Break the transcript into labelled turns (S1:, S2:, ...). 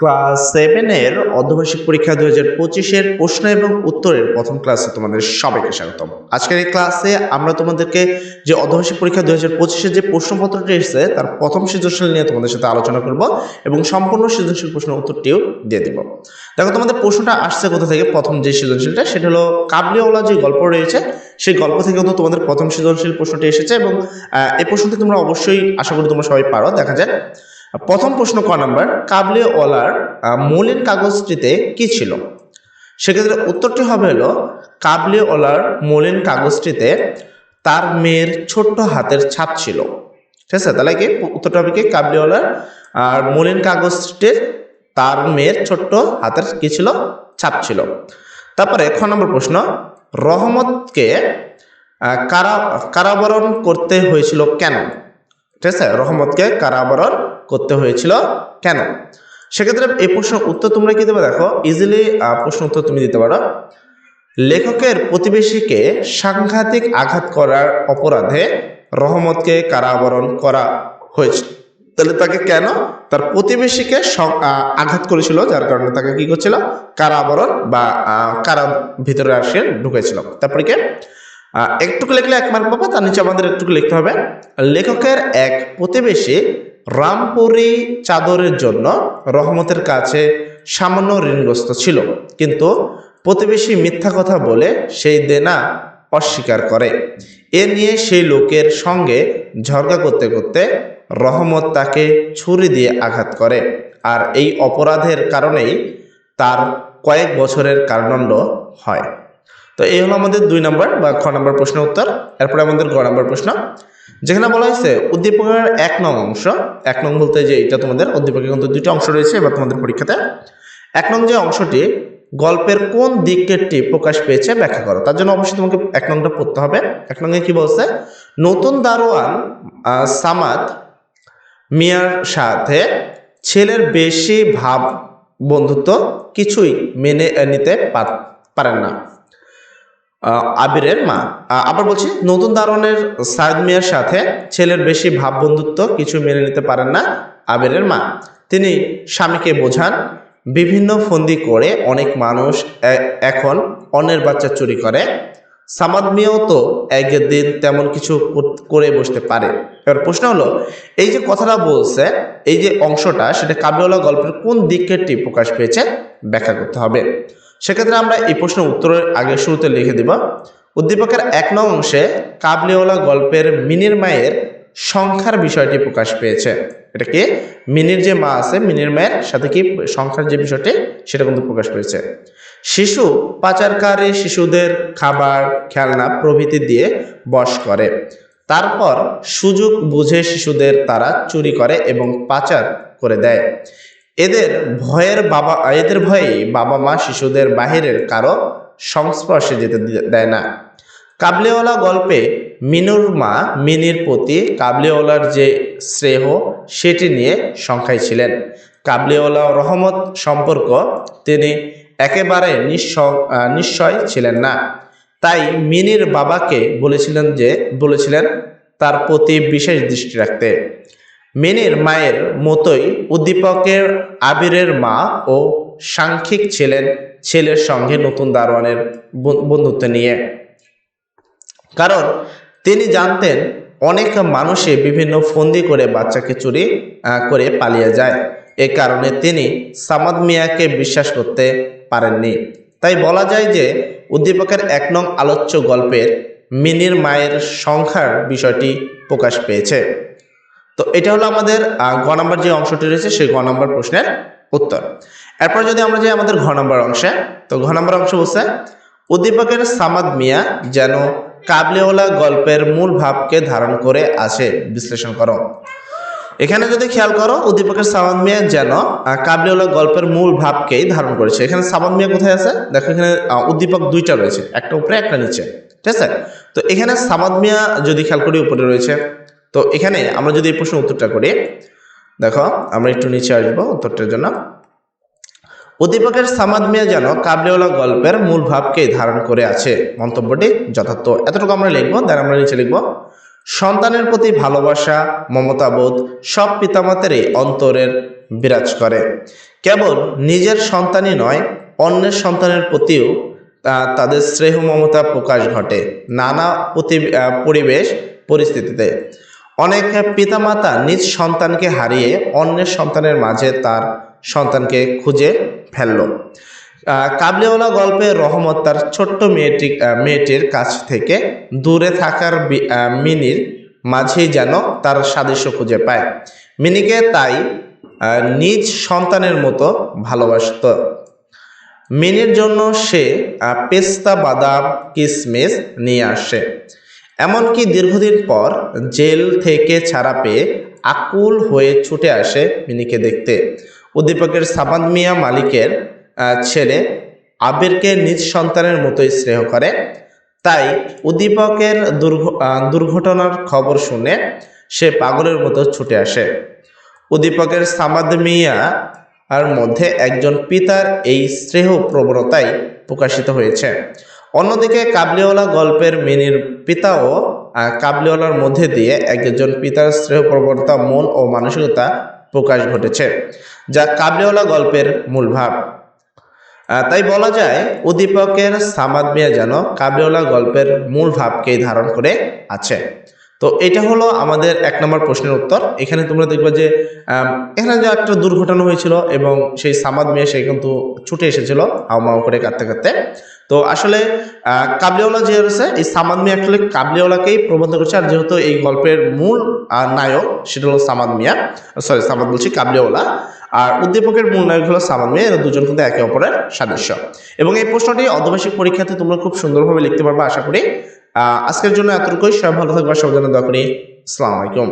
S1: Class সেভেনের অর্ধবার্ষিক পরীক্ষা দুই হাজার পঁচিশের প্রশ্ন এবং উত্তরের প্রথম ক্লাসে তোমাদের সবাইকে স্বাগতম। আজকের এই ক্লাসে আমরা তোমাদেরকে যে অর্ধবার্ষিক পরীক্ষা দুই হাজার পঁচিশের যে প্রশ্নপত্রটি এসেছে, তার প্রথম সৃজনশীল নিয়ে তোমাদের সাথে আলোচনা করব এবং সম্পূর্ণ সৃজনশীল প্রশ্নের উত্তরটিও দিয়ে দিব। দেখো, তোমাদের প্রশ্নটা আসছে কোথা থেকে? প্রথম যে সৃজনশীলটা, সেটা হলো কাবলিওয়ালা যে গল্প রয়েছে, সেই গল্প থেকে কিন্তু তোমাদের প্রথম সৃজনশীল প্রশ্নটি এসেছে এবং এই প্রশ্নটি তোমরা অবশ্যই আশা করি তোমরা সবাই পারো, দেখা যায় প্রথম প্রশ্ন ক নাম্বার কাবলিওয়ালার আহ, মলিন কাগজটিতে কি ছিল? সেক্ষেত্রে উত্তরটি হবে হলো কাবলিওয়ালার মলিন কাগজটিতে তার মেয়ের ছোট্ট হাতের ছাপ ছিল। ঠিক আছে? তাহলে কি? উত্তরটা হবে কি? কাবলিওয়ালার আর মলিন কাগজটির তার মেয়ের ছোট্ট হাতের কি ছিল? ছাপ ছিল। তারপরে খ নম্বর প্রশ্ন রহমতকে কারা কারাবরণ করতে হয়েছিল কেন? ঠিক আছে? রহমতকে কারাবরণ করতে হয়েছিল কেন? সেক্ষেত্রে এই প্রশ্নের উত্তর তোমরা কি দেবে দেখো? ইজিলি প্রশ্ন উত্তর তুমি দিতে পারো। লেখকের প্রতিবেশীকে সাংঘাতিক আঘাত করার অপরাধে রহমতকে কারাবরণ করা হয়েছে তাহলে তাকে কেন? তার প্রতিবেশীকে আঘাত করেছিল, যার কারণে তাকে কি করছিল? কারাবরণ বা কারা ভিতরে আসে, ঢুকেছিল। তারপরে কি? একটুকু লিখলে এক মার্ক পাবো, তার নিচে আমাদের একটুকু লিখতে হবে। লেখকের এক প্রতিবেশী রামপুরি চাদরের জন্য রহমতের কাছে সামান্য ঋণগ্রস্ত ছিল। কিন্তু প্রতিবেশী মিথ্যা কথা বলে সেই দেনা অস্বীকার করে। এ নিয়ে সেই লোকের সঙ্গে ঝগড়া করতে করতে রহমত তাকে ছুরি দিয়ে আঘাত করে। আর এই অপরাধের কারণেই তার কয়েক বছরের কারাদণ্ড হয়। তো এই হলো আমাদের দুই নম্বর বা খ নম্বর প্রশ্নের উত্তর। এরপরে আমাদের গ নম্বর প্রশ্ন। যেখানে বলা হয়েছে উদ্দীপকের এক নং অংশ, এক নং বলতে যে এটা তোমাদের উদ্দীপকের কিন্তু দুইটা অংশ রয়েছে, এবার তোমাদের পরীক্ষাতে। এক নং যে অংশটি, গল্পের কোন দিকটি প্রকাশ পেয়েছে ব্যাখ্যা করো। তার জন্য অবশ্যই তোমাকে এক নংটা পড়তে হবে। এক নঙ্গে কি বলছে? নতুন দারোয়ান সামাদ মিয়ার সাথে ছেলের বেশি ভাব বন্ধুত্ব কিছুই মেনে নিতে পার- পারেন না। আবিরের মা। আবার বলছি, নতুন দারোয়ানের সায়দ মিয়ার সাথে ছেলের বেশি ভাব বন্ধুত্ব কিছু মেনে নিতে পারেন না আবিরের মা। তিনি স্বামীকে বোঝান, বিভিন্ন ফন্দি করে অনেক মানুষ এখন অন্যের বাচ্চা চুরি করে। সামাদ মিয়াও তো একদিন তেমন কিছু করে বসতে পারে। এবার প্রশ্ন হলো, এই যে কথাটা বলছে, এই যে অংশটা, সেটা কাবিওলা গল্পের কোন দিকটি প্রকাশ পেয়েছে, ব্যাখ্যা করতে হবে। সেক্ষেত্রে আমরা এই প্রশ্নের উত্তরের আগে শুরুতে লিখে দিব। উদ্দীপকের এক নং অংশে কাবলিওয়ালা গল্পের মিনির মায়ের সংখ্যার বিষয়টি প্রকাশ পেয়েছে। এটা কি? মিনির যে মা আছে, মিনির মায়ের সাথে কি সংখ্যার যে বিষয়টি, সেটা কিন্তু প্রকাশ পেয়েছে। শিশু পাচারকারী শিশুদের খাবার, খেলনা প্রভৃতি দিয়ে বশ করে। তারপর সুযোগ বুঝে শিশুদের তারা চুরি করে এবং পাচার করে দেয়। এদের ভয়ের বাবা, এদের ভয়েই বাবা মা শিশুদের বাহিরের কারও সংস্পর্শে যেতে দেয় না। কাবলিওয়ালা গল্পে মিনুর মা মিনির প্রতি কাবলিওয়ালার যে স্নেহ, সেটি নিয়ে সংখ্যায় ছিলেন। কাবলিওয়ালা রহমত সম্পর্ক তিনি একেবারে নিঃস- নিশ্চয় ছিলেন না। তাই মিনির বাবাকে বলেছিলেন যে, বলেছিলেন তার প্রতি বিশেষ দৃষ্টি রাখতে। মিনির মায়ের মতোই উদ্দীপকের আবিরের মা ও সাংখ্যিক ছিলেন ছেলের সঙ্গে নতুন দারোয়ানের বন্ধুত্ব নিয়ে। কারণ তিনি জানতেন অনেক মানুষে বিভিন্ন ফন্দি করে বাচ্চাকে চুরি করে পালিয়ে যায়। এ কারণে তিনি সামাদ মিয়াকে বিশ্বাস করতে পারেননি। তাই বলা যায় যে উদ্দীপকের এক নং আলোচ্য গল্পের মিনির মায়ের সংখ্যার বিষয়টি প্রকাশ পেয়েছে। তো এটা হলো আমাদের গ নম্বর যে অংশটি রয়েছে সেই গ নম্বর প্রশ্নের উত্তর। এরপর যদি আমরা যাই আমাদের ঘ নম্বর অংশে তো ঘ নম্বর অংশ বলছে উদ্দীপকের সামাদ মিয়া যেন কাবলিওয়ালা গল্পের মূল ভাবকে ধারণ করে আছে। বিশ্লেষণ করো। এখানে যদি খেয়াল করো উদ্দীপকের সামাদ মিয়া যেন আহ, কাবলিওয়ালা গল্পের মূল ভাবকেই ধারণ করেছে। এখানে সামাদ মিয়া কোথায় আছে? দেখো এখানে উদ্দীপক দুইটা রয়েছে একটা উপরে একটা নিচে। ঠিক আছে? তো এখানে সামাদ মিয়া যদি খেয়াল করি উপরে রয়েছে। তো এখানে আমরা যদি এই প্রশ্নের উত্তরটা করি, দেখো, আমরা একটু নিচে আসব উত্তরটার জন্য। উদ্দীপকের সামাদ মিয়া যেন কাবলিওয়ালা গল্পের মূল ভাবকে ধারণ করে আছে। মন্তব্যটি যথার্থ। এতটুকু আমরা লিখব দেন আমরা নিচে লিখব। সন্তানের প্রতি ভালোবাসা, মমতাবোধ সব পিতামাতারই অন্তরের বিরাজ করে। কেবল নিজের সন্তানই নয়, অন্যের সন্তানের প্রতিও তাদের স্নেহ মমতা প্রকাশ ঘটে। নানা পরিবেশ, পরিস্থিতিতে। অনেক পিতামাতা নিজ সন্তানকে হারিয়ে অন্যের সন্তানের মাঝে তার সন্তানকে খুঁজে ফেলল। কাবলিওয়ালা গল্পে রহমত তার ছোট্ট মেয়েটি মেয়েটির কাছ থেকে দূরে থাকার মিনির মাঝেই যেন তার সাদৃশ্য খুঁজে পায়। মিনিকে তাই নিজ সন্তানের মতো ভালোবাসত। মিনির জন্য সে পেস্তা বাদাম কিসমিস নিয়ে আসে। এমনকি দীর্ঘদিন পর জেল থেকে ছাড়া পেয়ে আকুল হয়ে ছুটে আসে মিনিকে দেখতে। উদ্দীপকের সাবাদ মিয়া মালিকের ছেলে আবিরকে নিজ সন্তানের মতোই স্নেহ করে। তাই উদ্দীপকের দুর্ঘ দুর্ঘটনার খবর শুনে সে পাগলের মতো ছুটে আসে। উদ্দীপকের সামাদ মিয়া আর মধ্যে একজন পিতার এই স্নেহ প্রবণতাই প্রকাশিত হয়েছে। অন্যদিকে কাবলিওয়ালা গল্পের মিনির পিতাও কাবলিওয়ালার মধ্যে দিয়ে একজন পিতার স্নেহ প্রবণতা মন ও মানসিকতা প্রকাশ ঘটেছে, যা কাবলিওয়ালা গল্পের মূল ভাব। তাই বলা যায়, উদ্দীপকের সামাদ মিয়া যেন কাবলিওয়ালা গল্পের মূল ভাবকেই ধারণ করে আছে। তো এটা হলো আমাদের এক নম্বর প্রশ্নের উত্তর। এখানে তোমরা দেখবে যে এখানে যে একটা দুর্ঘটনা হয়েছিল এবং সেই সামাদ মিয়া সে কিন্তু ছুটে এসেছিল হাওমাও করে কাঁদতে কাঁদতে। তো আসলে কাবলিওয়ালা যে রয়েছে, এই সামাদ মিয়া আসলে কাবলিওয়ালাকেই প্রবন্ধ করছে। আর যেহেতু এই গল্পের মূল নায়ক, সেটা হলো সামাদ মিয়া। সরি সামাদ বলছি কাবলিওয়ালা। আর উদ্দীপকের মূল নায়ক হলো সামাদ মিয়া, এরা দুজন কিন্তু একে অপরের সাদৃশ্য এবং এই প্রশ্নটি অর্ধবার্ষিক পরীক্ষাতে তোমরা খুব সুন্দরভাবে লিখতে পারবে, আশা করি। আজকের জন্য এতটুকুই। সবাই ভালো থাকবে সব জন্য দোয়া করি। আসসালামু আলাইকুম।